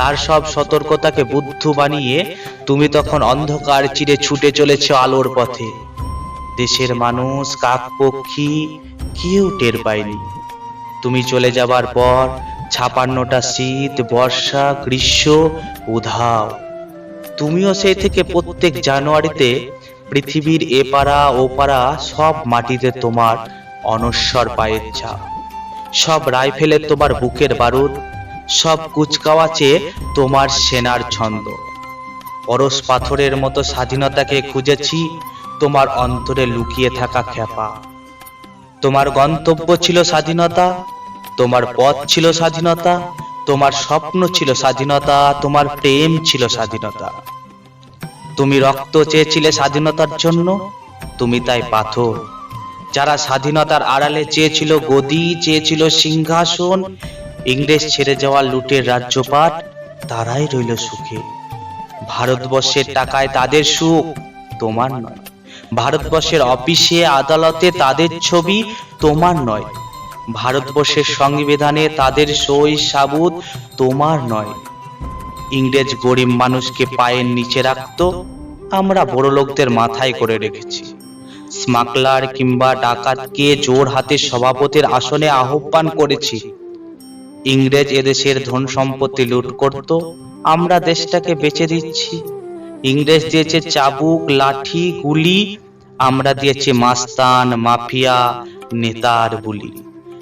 তার সব সতর্কতাকে বুদ্ধ বানিয়ে তুমি তখন অন্ধকার চিরে ছুটে চলেছ আলোর পথে। দেশের মানুষ, কাক, পক্ষী কেউ টের পায়নি। তুমি চলে যাবার পর ছাপান্নটা শীত, বর্ষা, গ্রীষ্ম, উধাও। তুমিও সেই থেকে প্রত্যেক জানুয়ারিতে পৃথিবীর এপারা ওপারা সব মাটিতে তোমার অনস্বর পায়ের ছাপ। সব রাইফেলের তোমার বুকের বারুদ সব কুচকাওয়াচে তোমার সেনার ছন্দ। পরশ পাথরের মতো স্বাধীনতাকে খুঁজেছি, তোমার অন্তরে লুকিয়ে থাকা খ্যাপা। তোমার গন্তব্য ছিল স্বাধীনতা, তোমার পথ ছিল স্বাধীনতা, তোমার স্বপ্ন ছিল স্বাধীনতা, তোমার প্রেম ছিল স্বাধীনতা। তুমি রক্ত চেয়েছিলে স্বাধীনতার জন্য, তুমি তাই পাথর। যারা স্বাধীনতার আড়ালে চেয়েছিল গদি, চেয়েছিল সিংহাসন ইংরেজ ছেড়ে যাওয়া লুটের রাজ্যপাট তারাই রইল সুখে। ভারতবর্ষের টাকায় তাদের সুখ তোমার নয়। ভারতবর্ষের অফিসে, আদালতে তাদের ছবি তোমার নয়। ভারতবর্ষের সংবিধানে তাদের সই সাবুত তোমার নয়। ইংরেজ গরিব মানুষকে পায়ের নিচে রাখতো, আমরা বড় লোকদের মাথায় করে রেখেছি। স্মাগলার কিংবা ডাকাতকে জোর হাতে সভাপতির আসনে আহ্বান করেছি। ইংরেজ এদেশের ধন সম্পত্তি লুট করত, আমরা দেশটাকে বেচে দিচ্ছি। ইংরেজ দিয়েছে চাবুক, লাঠি, গুলি, আমরা দিয়েছি মাস্তান, মাফিয়া, নেতার বুলি।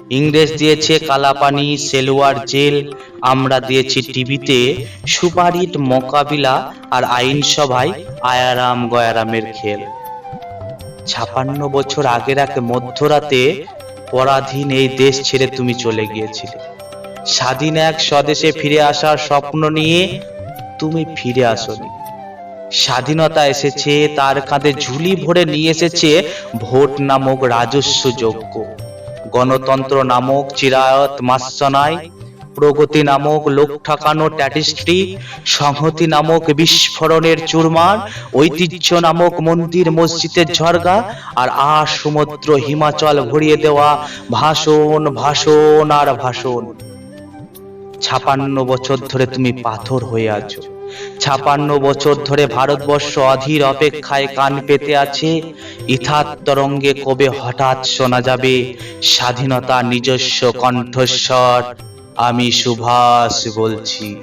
ইংরেজ দিয়েছে কালাপানি, সেলুয়ার জেল, আমরা দিয়েছি টিভিতে সুপারিট, মোকাবিলা আর আইনসভায় আয়ারাম গয়ারামের খেল। ছাপান্ন বছর আগের এক মধ্যরাতে পরাধীন এই দেশ ছেড়ে তুমি চলে গিয়েছিলে। স্বাধীন এক স্বদেশে ফিরে আসার স্বপ্ন নিয়ে তুমি ফিরে আসনি। স্বাধীনতা এসেছে, তার কাঁধে ঝুলি ভরে নিয়ে এসেছে ভোট নামক রাজস্ব যোগ্য গণতন্ত্র নামক চিরায়ত মাসনায়, প্রগতি নামক লোক ঠাকানো ট্যাটিস্ট্রি, সংহতি নামক বিস্ফোরণের চুরমার, ঐতিহ্য নামক মন্দির মসজিদের ঝর্গা আর আর সমুদ্র হিমাচল ভরিয়ে দেওয়া ভাষণ ভাষণ আর ভাষণ। ছাপান্ন বছর ধরে তুমি পাথর হয়ে আছো। ছাপান্ন বছর ধরে ভারতবর্ষ অধীর অপেক্ষায় কান পেতে আছে। ইথাত তরঙ্গে কবে হঠাৎ শোনা যাবে? স্বাধীনতা নিজস্ব কণ্ঠস্বর। আমি সুভাষ বলছি।